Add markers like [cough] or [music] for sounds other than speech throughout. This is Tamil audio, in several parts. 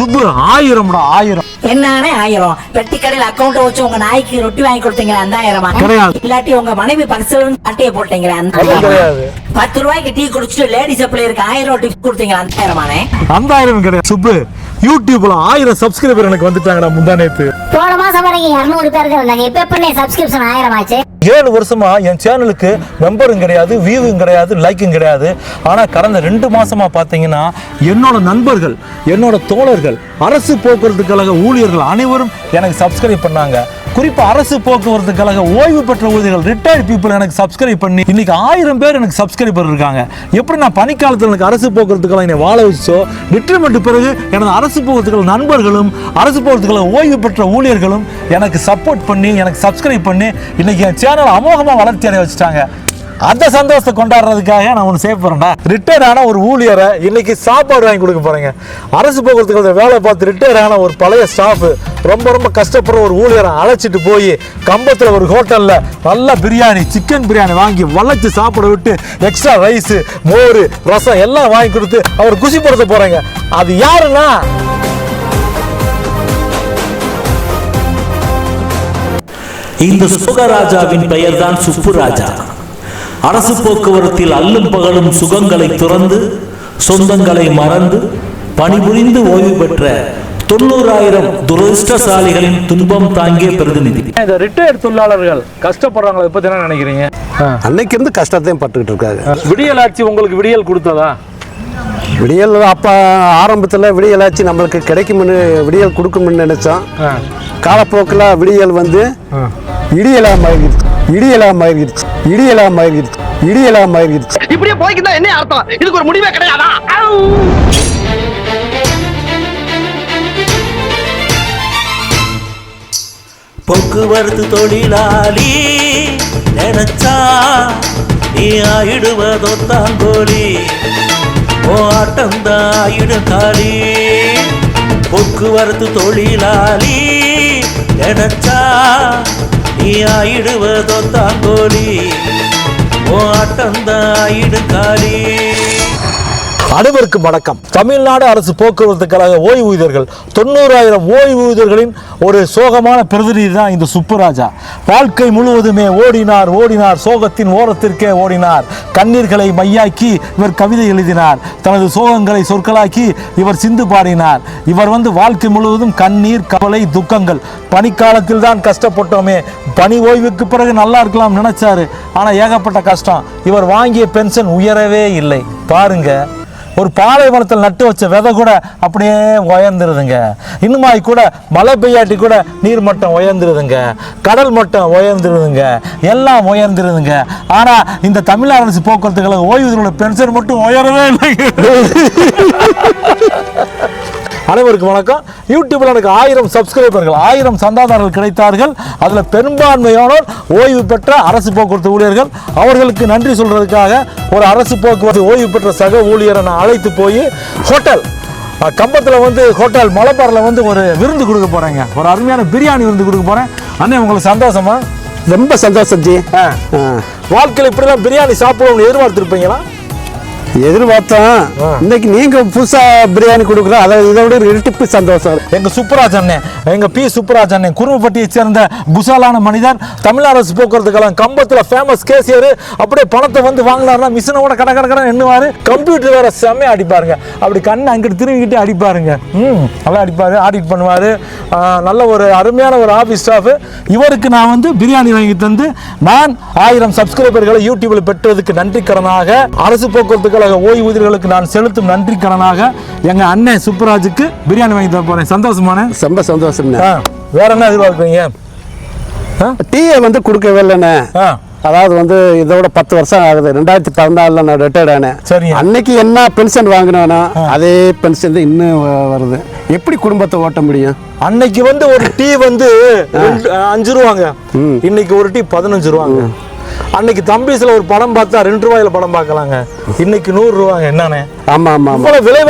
சுப்பு ஆயிரம்டா ஆயிரம். என்னானே ஆயிரம். பெட்டி கடையில் அக்கௌண்ட் வச்சு உங்க நாய்க்கு ரொட்டி வாங்கி கொடுத்தீங்க அந்த ஆயிரமா? கிடையாது. இல்லாட்டி உங்க மனைவி பரிசு அட்டையை போட்டீங்க அந்த. பத்து ரூபாய்க்கு டீ குடிச்சிட்டு லேடிஸ் எப்படி இருக்கு ஆயிரம் டிப்ஸ் கொடுத்தீங்க அந்த ஆயிரமானே? அந்த ஆயிரம் கிடையாது. சுப்பு யூடியூப்ல ஆயிரம் சப்ஸ்கிரைபர் எனக்கு வந்துட்டாங்கடா முந்தா நேத்து. போன மாசம் வரைக்கும் இருநூறு பேருக்கு இருந்தாங்க இப்ப பண்ணி சப்ஸ்கிரிப்ஷன் ஆயிரம் ஆச்சு. ஏழு வருஷமா என் சேனலுக்கு மெம்பரும் கிடையாது வியூவும் கிடையாது லைக்கும் கிடையாது. ஆனா கடந்த ரெண்டு மாசமா பாத்தீங்கன்னா என்னோட நண்பர்கள் என்னோட தோழர்கள் அரசு போக்குவரத்து கழக ஊழியர்கள் அனைவரும் எனக்கு சப்ஸ்கிரைப் பண்ணாங்க. குறிப்பா அரசு போக்குவரத்து கழக ஓய்வு பெற்ற ஊழியர்கள் ரிட்டையர்ட் பீப்புள் எனக்கு சப்ஸ்கிரைப் பண்ணி இன்னைக்கு ஆயிரம் பேர் எனக்கு சப்ஸ்கிரைபர் இருக்காங்க எப்படி நான் பனிக்காலத்தில் எனக்கு அரசு போக்குவரத்து கழகம் என்னை வாழ வச்சோ ரிட்டைர்மெண்ட் பிறகு எனது அரசு போக்குவரத்து கழக நண்பர்களும் அரசு போக்குவரத்து கழக ஓய்வு பெற்ற ஊழியர்களும் எனக்கு சப்போர்ட் பண்ணி எனக்கு சப்ஸ்கிரைப் பண்ணி இன்னைக்கு என் சேனல் அமோகமாக வளர்ச்சி அடைய வச்சுட்டாங்க. அந்த சந்தோஷத்தை கொண்டாடுறதுக்காக நான் ஒன்று சேவ் பண்ணுறேன்டா ரிட்டையர் ஆன ஒரு ஊழியரை இன்னைக்கு சாப்பாடு வாங்கி கொடுக்க போகிறேங்க அரசு போக்குவரத்து வேலை பார்த்து ரிட்டையர் ஆன ஒரு பழைய ஸ்டாஃப் ரொம்ப ரொம்ப கஷ்டப்படுற ஒரு ஊழியரை அழைச்சிட்டு போய் கம்பத்தில் ஒரு ஹோட்டலில் நல்ல பிரியாணி சிக்கன் பிரியாணி வாங்கி வளைச்சு சாப்பிட விட்டு எக்ஸ்ட்ரா ரைஸ் மோர் ரசம் எல்லாம் வாங்கி கொடுத்து அவர் குசிப்படுத்த போகிறாங்க அது யாருன்னா? இந்த சுகராஜாவின் பெயர்தான் சுப்புராஜா. அரசு போக்குவரத்தில் அல்லும் பகலும் சுகங்களை துறந்து சொந்தங்களை மறந்து பணிபுரிந்து ஓய்வு பெற்ற தொண்ணூறாயிரம் துரதிருஷ்டசாலிகளின் துன்பம் தாங்கிய பிரதிநிதி. இந்த ரிட்டையர்ட் தொழிலாளர்கள் கஷ்டப்படுறாங்களா? பத்தி என்ன நினைக்கிறீங்க? அன்னைக்கு இருந்து கஷ்டத்தையும் பட்டுக்கிட்டு இருக்காங்க. விடியல் ஆட்சி உங்களுக்கு விடியல் கொடுத்ததா? விடியல் அப்போ ஆரம்பத்தில் விடியலாச்சு நம்மளுக்கு கிடைக்கும்னு விடியல் கொடுக்கும்னு நினைச்சோம். காலப்போக்கில் விடியல் வந்து இடியலா மாறிடுச்சு. இடியலா மாறிடுச்சு இடியலா மாறிடுச்சு இடியலா மாறிடுச்சு இப்படியே போய்க்கிட்டா என்ன அர்த்தம்? இதுக்கு ஒரு முடிவே கிடையாதா? போக்குவரத்து தொழிலாளி நினைச்சா நீ ஆயிடுவதோ தாங்கோலி ஓ ஆட்டம் தான் ஆயிடும் காலி. போக்குவரத்து தொழிலாளி நினைச்சா நீ ஆயிடுவதோ தாங்கோலி ஓ ஆட்டம் ஆயிடும் காலி அனைவருக்கும் வணக்கம். தமிழ்நாடு அரசு போக்குவரத்து கழக ஓய்வூதியர்கள் தொண்ணூறாயிரம் ஓய்வூதியர்களின் ஒரு சோகமான பிரதிநிதி தான் இந்த சுப்புராஜா. வாழ்க்கை முழுவதுமே ஓடினார் ஓடினார் சோகத்தின் ஓரத்திற்கே ஓடினார். கண்ணீர்களை மையாக்கி இவர் கவிதை எழுதினார். தனது சோகங்களை சொற்களாக்கி இவர் சிந்து பாடினார். இவர் வந்து வாழ்க்கை முழுவதும் கண்ணீர் கவலை துக்கங்கள். பனிக்காலத்தில் தான் கஷ்டப்பட்டோமே. பனி ஓய்வுக்கு பிறகு நல்லா இருக்கலாம் நினைச்சாரு. ஆனால் ஏகப்பட்ட கஷ்டம். இவர் வாங்கிய பென்ஷன் உயரவே இல்லை. பாருங்க. ஒரு பாலைவனத்தில் நட்டு வச்ச விதை கூட அப்படியே உயர்ந்துருதுங்க. இன்னுமாய் கூட மழை பெய்யாட்டி கூட நீர் மட்டம் உயர்ந்துருதுங்க. கடல் மட்டம் உயர்ந்துருதுங்க. எல்லாம் உயர்ந்துருதுங்க. ஆனால் இந்த தமிழ்நாடு அரசு போக்குவரத்து கழக பென்ஷன் மட்டும் உயரவே இல்லைங்க. அனைவருக்கும் வணக்கம். யூடியூப்ல எனக்கு ஆயிரம் சப்ஸ்கிரைபர்கள் ஆயிரம் சந்தாதாரர்கள் கிடைத்தார்கள். அதில் பெரும்பான்மையானோர் ஓய்வு பெற்ற அரசு போக்குவரத்து ஊழியர்கள். அவர்களுக்கு நன்றி சொல்றதுக்காக ஒரு அரசு போக்குவரத்து ஓய்வு பெற்ற சக ஊழியரை நான் அழைத்து போய் ஹோட்டல் கம்பத்தில் வந்து ஹோட்டல் மலபாரில் வந்து ஒரு விருந்து கொடுக்க போறேங்க. ஒரு அருமையான பிரியாணி விருந்து கொடுக்க போறேன். அண்ணே உங்களுக்கு சந்தோஷமா? ரொம்ப சந்தோஷம் ஜி. வாழ்க்கையில் இப்படிலாம் பிரியாணி சாப்பிடணும்னு எதிர்பார்த்துருப்பீங்களா? எதிர்பார்த்தோம். இன்னைக்கு நீங்க புதுசா பிரியாணி கொடுக்குற அதை இதை விட இரட்டிப்பு சந்தோஷம். எங்க சுப்பராஜ் அண்ணன் எங்க பி சுப்பராஜ் அண்ணன் குருமப்பட்டியை சேர்ந்த புசாலான மனிதன் தமிழ்நாடு அரசு போக்குவரத்து கழகம் கம்பத்துல ஃபேமஸ் கேசியர் அப்படியே பணத்தை வந்து வாங்கினாருன்னா மிஷினோட கட கட கட எண்ணுவாரு கம்ப்யூட்டர் வேற செம்மையா அடிப்பாருங்க. அப்படி கண்ணை அங்கிட்டு திரும்பிக்கிட்டு அடிப்பாருங்க. ம் நல்லா அடிப்பாரு ஆடிட் பண்ணுவாரு. நல்ல ஒரு அருமையான ஒரு ஆஃபீஸ் ஸ்டாஃப் இவருக்கு நான் வந்து பிரியாணி வாங்கி தந்து நான் ஆயிரம் சப்ஸ்கிரைபர்களை யூடியூப்ல பெற்றதுக்கு நன்றி கடனாக அரசு போக்குவரத்து கழக ஓய்வூதியர்களுக்கு நான் செலுத்தும் நன்றி கடனாக எங்க அண்ணன் சுப்பராஜுக்கு பிரியாணி வாங்கி தர போறேன். சந்தோஷமான ரொம்ப சந்தோஷம் வேற என்ன எதிர்பார்க்குறீங்க? டீயை வந்து கொடுக்கவே இல்லைண்ணே. அதாவது வந்து இதோட பத்து வருஷம் ஆகுது. ரெண்டாயிரத்தி பதினாலில் நான் ரிட்டையர்ட் ஆனேன். சரிங்க. அன்னைக்கு என்ன பென்ஷன் வாங்கினானோ அதே பென்ஷன் தான் இன்னும் வருது. எப்படி குடும்பத்தை ஓட்ட முடியும்? அன்னைக்கு வந்து ஒரு டீ வந்து அஞ்சு ரூபாங்க. இன்னைக்கு ஒரு டீ பதினஞ்சு ரூபாங்க. அன்னைக்கு தம்பிஸ்ல ஒரு படம் பார்த்தா ரெண்டு ரூபாயில படம் பார்க்கலாங்க. இன்னைக்கு நூறு ரூபாங்க என்னண்ணே ஆமா ஆமா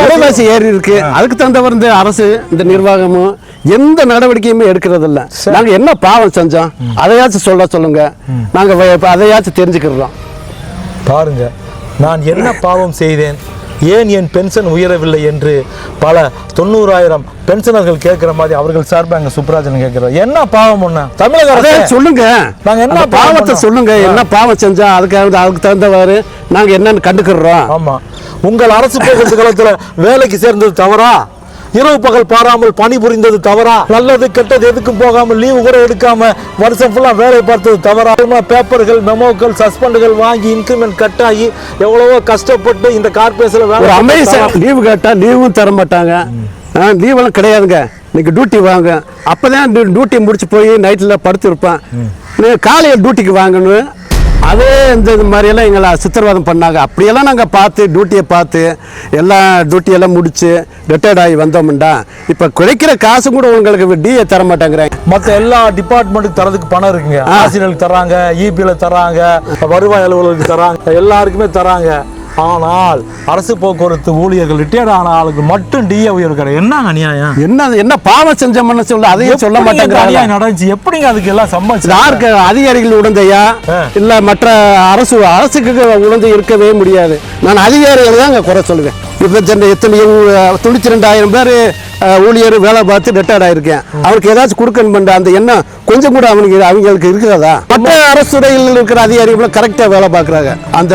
விலைவாசி- ஏறி இருக்கு. அதுக்கு தகுந்தவர் இந்த அரசு இந்த நிர்வாகமும் எந்த நடவடிக்கையுமே எடுக்கிறது இல்ல நாங்க என்ன பாவம் செஞ்சோம்? அதையாச்சும் சொல்ல சொல்லுங்க. நாங்க அதையாச்சும் தெரிஞ்சுக்கிறோம். பாருங்க நான் என்ன பாவம் செய்தேன்? ஏன் என் பென்ஷன் உயரவில்லை என்று பல தொண்ணூறாயிரம் பென்ஷனர்கள் கேட்கிற மாதிரி அவர்கள் சார்பாக எங்க சுப்ராஜன் கேட்கிறார். என்ன பாவம் ஒண்ணு? தமிழக அரசே, சொல்லுங்க. நாங்க என்ன பாவத்தை? சொல்லுங்க. என்ன பாவம் செஞ்சா அதுக்கு அதுக்கு தகுந்தவாறு நாங்க என்னன்னு கண்டுக்கிறோம். ஆமா. உங்கள் அரசு போக்குவரத்து கழகத்துல வேலைக்கு சேர்ந்தது தவறா? இரவு பகல் பாராமல் பணி புரிந்தது தவறா? நல்லது கெட்டது எதுக்கும் போகாம லீவு கூட எடுக்காம வருஷம் ஃபுல்லா வேலை பார்த்தது தவறா? பேப்பர்கள் மெமோக்கள் சஸ்பெண்டுகள் வாங்கி இன்க்ரிமெண்ட் கட் ஆகி எவ்வளவோ கஷ்டப்பட்டு இந்த கார்பரேஷன்ல வேலை தவறா? லீவு கேட்டா லீவும் தர மாட்டாங்க. லீவெல்லாம் கிடையாதுங்க. இன்னைக்கு டியூட்டி வாங்க. அப்பதான் டியூட்டி முடிச்சு போய் நைட்டில் படுத்திருப்பேன். நீ காலையில் டியூட்டிக்கு வாங்கணும் அதே இந்த இது மாதிரியெல்லாம் எங்களை சித்திரவாதம் பண்ணாங்க. அப்படியெல்லாம் நாங்கள் பார்த்து டியூட்டியை பார்த்து எல்லாம் டியூட்டியெல்லாம் முடிச்சு ரிட்டையர்ட் ஆகி வந்தோம்டா. இப்போ கிடைக்கிற காசு கூட உங்களுக்கு டிஏ தர மாட்டேங்கிறாங்க. மத்த எல்லா டிபார்ட்மெண்ட்டுக்கு தரதுக்கு பணம் இருக்குங்க. ஆசிரியர்களுக்கு தராங்க இபில தராங்க வருவாய் அலுவலருக்கு தராங்க எல்லாருக்குமே தராங்க ஆனால் அரசு போக்குவரத்து ஊழியர்கள் ரிட்டையர்ட் ஆன ஆளுக்கு மட்டும் டிஏ உயர்வு கிடையாது என்னங்க அநியாயம்? என்ன என்ன பாவம் செஞ்சோம்னு சொல்ல அதையும் சொல்ல அநியாயம் நடந்துச்சு? எப்படிங்க அதுக்கு எல்லாம் சம்பாதிச்சு யாருக்கு அதிகாரிகள் உடந்தையா. இல்ல மற்ற அரசு அரசுக்கு உடந்தை இருக்கவே முடியாது. நான் அதிகாரிகள் தான் குறை சொல்லுவேன். இப்போ இந்த எத்தனையோ தொண்ணூற்றி ரெண்டாயிரம் பேர் ஊழியர் வேலை பார்த்து ரிட்டையர்ட் ஆயிருக்கேன். அவருக்கு ஏதாச்சும் கொடுக்கணும் அந்த எண்ணம் கொஞ்சம் கூட அவனுக்கு அவங்களுக்கு இருக்கிறதா? மற்ற அரசு துறையில் இருக்கிற அதிகாரிகளும் கரெக்டாக வேலை பார்க்குறாங்க. அந்த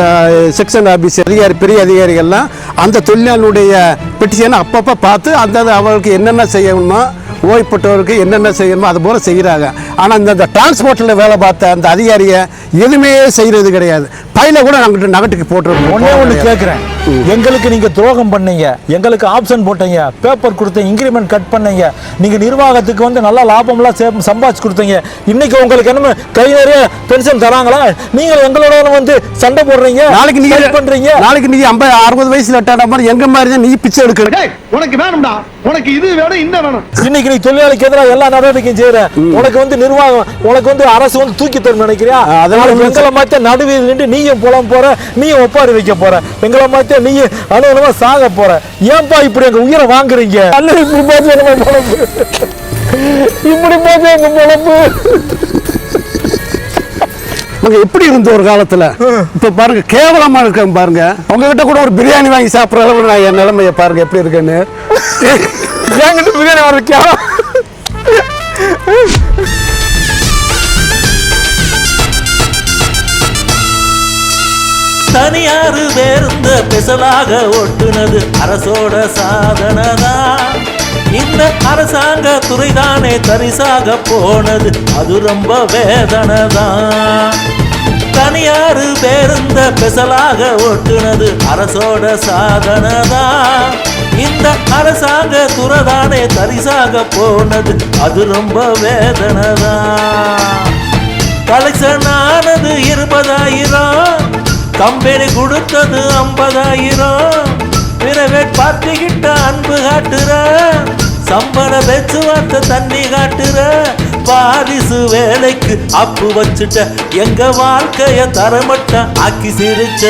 செக்ஷன் ஆபீஸ் அதிகாரி பெரிய அதிகாரிகள்லாம் அந்த தொழிலாளனுடைய பெட்டிஷனை அப்பப்போ பார்த்து அந்த அவருக்கு என்னென்ன செய்யணுமோ ஓய்வுப்பட்டவருக்கு என்னென்ன செய்யணுமோ அது போல செய்கிறாங்க ஆனால் இந்த இந்த டிரான்ஸ்போர்ட்டில் வேலை பார்த்த அந்த அதிகாரியை எதுவுமே செய்கிறது கிடையாது. பையில கூட நாங்கள் நகட்டுக்கு போட்டுருக்கோம். ஒண்ணே ஒண்ணு கேக்குறேன். எங்களுக்கு நீங்க துரோகம் பண்ணீங்க. எங்களுக்கு ஆப்ஷன் போட்டீங்க. பேப்பர் கொடுத்தீங்க இன்கிரிமெண்ட் கட் பண்ணீங்க. நீங்க நிர்வாகத்துக்கு வந்து நல்ல லாபம்லாம் சே- சம்பாதிச்சு கொடுத்தீங்க. இன்னைக்கு உங்களுக்கு என்ன கை நிறைய பென்ஷன் தராங்களா? நீங்க எங்களோட வந்து சண்டை போடுறீங்க நாளைக்கு நீங்க fight பண்றீங்க. நாளைக்கு நீ ஐம்பது அறுபது வயசுல ரிட்டையர்ட் மாதிரி எங்க மாதிரி தான் நீ பிச்சை எடுக்கணும் டேய் உனக்கு வேணும்டா. உனக்கு இது வேணும் இந்த வேணும். இன்னைக்கு நீ தொழிலாளிக்கு எதிராக எல்லா நடவடிக்கையும் செய்யற உனக்கு வந்து நிர்வாகம் உனக்கு வந்து அரசு வந்து தூக்கி தரும் நினைக்கிறியா? அதனால எங்களை மாத்த நடுவில் நின்று நீயும் புலம் போற நீயும் ஒப்பாரி வைக்க போற. எங்களை மாத்த நீ அனுகூலமா சாக போற. ஏன்பா இப்படி எங்க உயிரை வாங்குறீங்க? அல்ல இப்படி போச்சு நம்ம பொழப்பு இப்படி போச்சு எங்க பொழப்பு நாங்க எப்படி இருந்த ஒரு காலத்துல? இப்ப பாருங்க கேவலமா இருக்க பாருங்க. உங்ககிட்ட கூட ஒரு பிரியாணி வாங்கி சாப்பிடுற அளவு நான் என் நிலைமைய பாருங்க எப்படி இருக்குன்னு. என்கிட்ட பிரியாணி வர்றதுக்கா தனியாறு பேருந்த பெசலாக ஒட்டுனது அரசோட சாதனதா? இந்த அரசாங்க துறைதானே தரிசாக போனது அது ரொம்ப வேதனைதான். தனியாறு பேருந்த பெசலாக ஒட்டுனது அரசோட சாதனதா? இந்த அரசாங்க துறதானே தரிசாக போனது அது ரொம்ப வேதனைதான் கலெக்ஷன் ஆனது இருபதாயிரம் கம்பெனி கொடுத்தது ஐம்பதாயிரம் பிரைவேட் பார்ட்டி அன்பு காட்டுற சம்பள பேச்சுவார்த்தை தண்ணி காட்டுற பாரிசு வேலைக்கு அப்பு வச்சுட்ட. எங்க வாழ்க்கைய தரமட்ட ஆக்கி சிரிச்ச.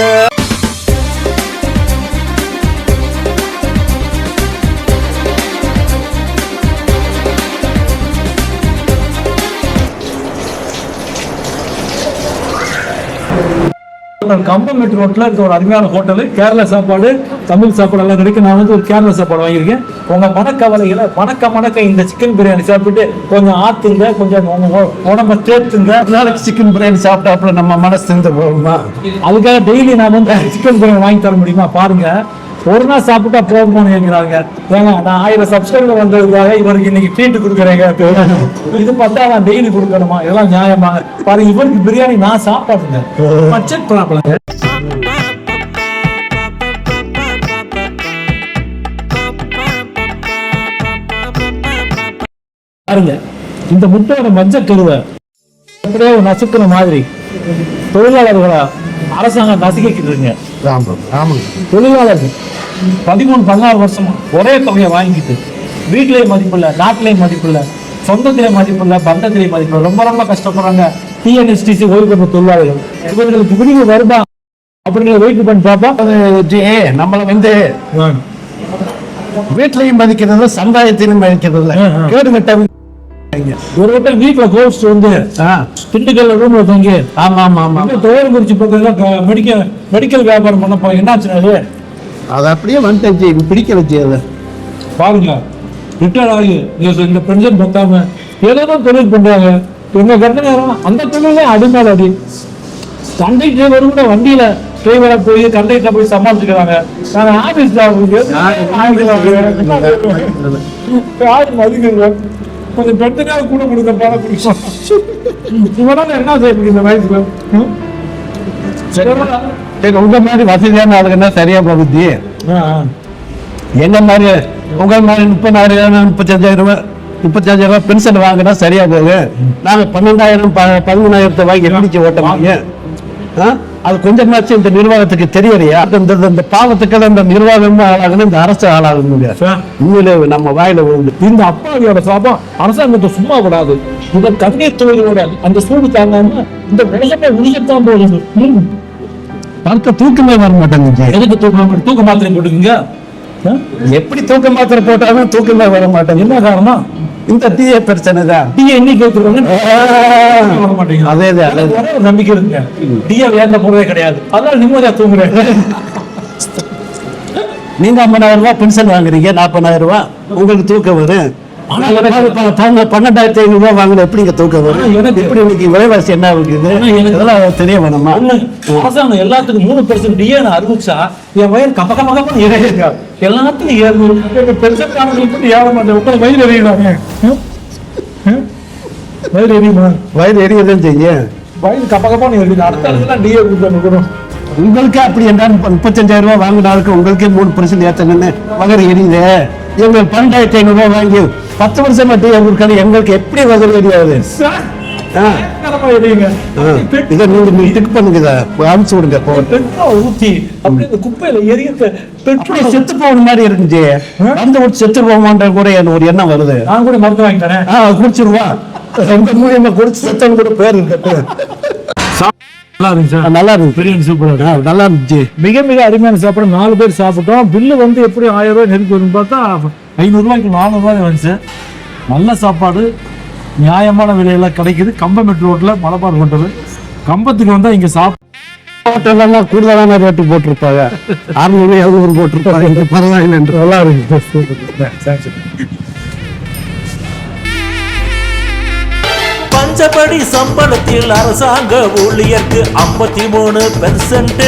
கம்பமெட் ரோட்ல இருக்க ஒரு அருமையான ஹோட்டலு கேரளா சாப்பாடு தமிழ் சாப்பாடு எல்லாம் கிடைக்கும். நான் வந்து ஒரு கேரளா சாப்பாடு வாங்கியிருக்கேன். உங்க மனக்கவலைகளை மணக்க மணக்க இந்த சிக்கன் பிரியாணி சாப்பிட்டுட்டு கொஞ்சம் ஆத்துங்க கொஞ்சம் உங்க உ- உடம்ப தேர்த்துங்க நாளைக்கு சிக்கன் பிரியாணி சாப்பிட்டாப்புல நம்ம மனசு இருந்து போகுமா? அதுக்காக டெய்லி நான் வந்து சிக்கன் பிரியாணி வாங்கி தர முடியுமா? பாருங்க. ஒரு நாள் சாப்பிட்டா போதுமான்னு கேட்கிறாங்க ஏங்க நான் ஆயிரம் சப்ஸ்கிரைபர் வந்ததுக்காக இவருக்கு இன்னைக்கு ட்ரீட் கொடுக்குறேங்க. இது பார்த்தா நான் டெய்லி கொடுக்கணுமா? இதெல்லாம் நியாயமா? பாருங்க இவருக்கு பிரியாணி நான் சாப்பாடுங்க பட்ஜெட் ப்ராப்ளம் பாருங்க இந்த முட்டையோட மஞ்சள் கருவை அப்படியே நசுக்கிற மாதிரி. தொழிலாளர்களா அரசாங்கம் நசுக்கிக்கிட்டு ஆமாங்க தொழிலாளர்கள் பதிமூணு பதினாறு வருஷமா ஒரே தொகையை வாங்கிட்டு வீட்டிலேயே மதிப்பில்ல நாட்டிலேயே மதிப்பில்ல சொந்தத்திலே மதிப்பில்ல பந்தத்திலே மதிப்பில்ல ரொம்ப ரொம்ப கஷ்டப்படுறாங்க. டிஎன்எஸ்டிசி ஓய்வு பெற்ற தொழிலாளர்கள். இவர்களுக்கு விரிவு வருமா? அப்படிங்கிற வெயிட் பண்ணி பாப்பா நம்மள வந்து வீட்லயும் மதிக்கிறது சமுதாயத்திலும் மதிக்கிறது. கேடு கட்ட ஒரு ஹோட்டல் வீட்டுல கோஸ்ட் வந்து திண்டுக்கல்ல ரூம்ல தங்கி ஆமா ஆமா ஆமா தொழில் குறிச்சி பக்கத்துல மெடிக்கல் மெடிக்கல் வியாபாரம் பண்ண போய் என்னாச்சு அது அதை அப்படியே ஜி பிடிக்கல அதை பாருங்க ரிட்டையர் ஆகி இந்த- பென்ஷன் பத்தாம ஏதோ தொழில் பண்றாங்க எங்க கட்டணம் அந்த தொழிலே அடிமையில அடி கண்டக்டர் கூட வண்டியில டிரைவரா போய் கண்டக்டர் போய் சமாளிச்சுக்கிறாங்க நாங்க ஆபீஸ்ல யாரு மதிக்கிறோம் கொஞ்சம் பெண்ணுக்காக கூட கொடுக்க பாட பிடிக்கும் இவனால என்ன செய்ய முடியும் இந்த வயசுல. சரி. உங்க மாதிரி வசதியான ஆளுங்கன்னா சரியா போகுது. எங்க மாதிரி உங்க மாதிரி முப்பதாயிரம் முப்பத்தஞ்சாயிரம் ரூபாய் முப்பத்தஞ்சாயிரம் ரூபாய் பென்ஷன் வாங்கினா சரியா போகுது. நாங்க பன்னெண்டாயிரம் பதிமூணாயிரத்தை வாங்கி எப்படி ஓட்ட முடியும்? ஆ? அது கொஞ்சமாச்சும் இந்த நிர்வாகத்துக்கு தெரியலையா? இந்த இந்த- பாவத்துக்கெல்லாம் இந்த நிர்வாகமும் ஆளாகணும் இந்த அரசு ஆளாக முடியாது சார். உண்மையிலே நம்ம வாயில விழுந்து இந்த அப்பாவியோட சாபம் அரசாங்கத்தை சும்மா விடாது. இந்த கண்ணீர் தொழிலோட அந்த சூடு தாங்காம இந்த உலகமே உருகத்தான் போகுது. படுத்த தூக்கமே வர மாட்டேங்குது எதுக்கு தூக்க தூக்க மாத்திரை போட்டுக்கீங்க? எப்படி தூக்க மாத்திரை போட்டாலும் தூக்கமே வர மாட்டேங்குது. என்ன காரணம்? இந்த டீயே பிரச்சனை தான். வைக்கிறவங்க வர மாட்டேங்குது. அதே தான், நம்பிக்கை இருக்குங்க. டீயை வேந்த போறதே கிடையாது. அதனால நிம்மதியா தூங்குறேன். நீங்க ஐம்பதாயிரம் ரூபாய் பென்ஷன் வாங்குறீங்க நாற்பதாயிரம் ரூபாய். உங்களுக்கு தூக்கம் வரும். பன்னெண்டாயிரத்தி ஐநூறு ரூபாய் வாங்குற எப்படிங்க தூக்கம் வரும்? எனக்கு- எப்படி இன்னைக்கு விலைவாசி என்ன இருக்குது இதெல்லாம் தெரிய வேணுமா? அரசாங்கம் எல்லாத்துக்கும் மூணு பெர்சன்ட் டிஏ நான் அறிவிச்சா என் வயல் கப்ப கப்ப எல்லாத்துக்கும் ஏறணும் எங்க பெர்சன்ட் காரணங்களுக்கு ஏற மாட்டேன். உங்களை வயிறு? ம்? வயிறு எரியுமா? வயிறு எரியதான் செய்யும் வயிறு கப்ப கப்பான்னு எரியுது. அடுத்த இடத்துல டிஏ கொடுக்கணும் உங்களுக்கு அப்படி என்ன முப்பத்தஞ்சாயிரம் ரூபாய் வாங்கினாருக்கு உங்களுக்கே மூணு பர்சன்ட் ஏத்தணும்னு வகர் எரியுது. எங்களுக்கு பன்னெண்டாயிரத்தி ஐநூறு ரூபாய் வாங்கி பத்து வருஷம் மட்டும் எங்களுக்கு எங்களுக்கு எப்படி எரியுங்க ஆ. இதை நீங்க நீங்க டிக் பண்ணுங்க இதை அனுப்பிச்சு விடுங்க ஊத்தி குப்பையில எரியத்த அப்படியே பெட்ரோல் செத்து போன மாதிரி இருந்துச்சு. வந்து விட்டு செத்து போமான்ற கூட எனக்கு ஒரு எண்ணம் வருது. நான் கூட மருந்து வாங்கி தரேன். குடிச்சிருவா. எங்க மூலியமா குடிச்சு செத்தவங்க கூட பேர் இருக்கு நல்லா இருந்துச்சு. நல்லா இருக்கு பிரியாணி சூப்பரா ஆ, நல்லா இருந்துச்சு. மிக மிக அருமையான சாப்பாடு. நாலு பேர் சாப்பிட்டோம். பில்லு வந்து எப்படி ஆயிரம் ரூபாய் நெருக்கி வரும்னு பார்த்தா ஐநூறுரூவாய்க்கு நானூறுரூவாய் வந்துச்சு. நல்ல சாப்பாடு. நியாயமான விலையில கிடைக்குது. கம்பமெட் ரோட்ல மலபார் ஹோட்டல் கம்பத்துக்கு வந்தா இங்க சாப்பிட்டு ஹோட்டல்லாம் கூடுதலான ரேட்டு போட்டிருப்பாங்க. அறுநூறு எழுநூறு போட்டிருப்பாங்க. [laughs] இங்க பரவாயில்லை என்று நல்லா இருக்கு குறைச்சபடி பஞ்சப்படி சம்பளத்தில் அரசாங்க ஊழியருக்கு ஐம்பத்தி மூணு பெர்சன்ட்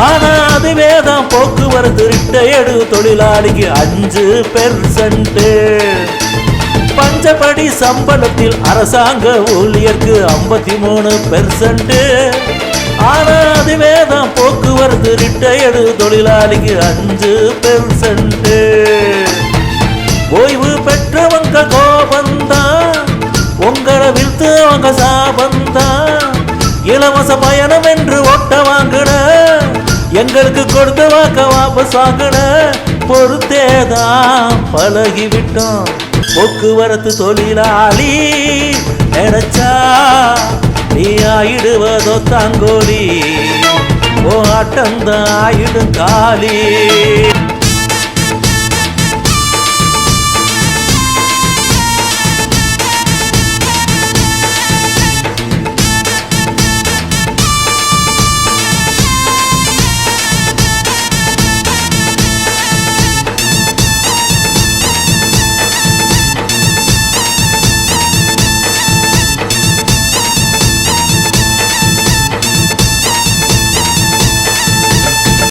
ஆனா அதுவே தான் போக்குவரத்து ரிட்டையடு தொழிலாளிக்கு அஞ்சு பெர்சன்ட் பஞ்சப்படி சம்பளத்தில் அரசாங்க ஊழியருக்கு ஐம்பத்தி மூணு பெர்சன்ட் ஆனா அதுவே தான் போக்குவரத்து ரிட்டையர்டு தொழிலாளிக்கு அஞ்சு பெர்சன்ட் ஓய்வு பெற்றவங்க கோபந்தான். உங்க வாங்க சாபந்தா. சாபந்தான் இலவச பயணம் என்று ஒட்ட வாங்கின. எங்களுக்கு கொடுத்த வாக்க வாபஸ் வாங்கின. பொறுத்தேதான் பழகிவிட்டோம். போக்குவரத்து தொழிலாளி நினைச்சா நீ ஆயிடுவதோ தங்கோலி. ஓ ஆட்டந்தான் ஆயிடும் காலி.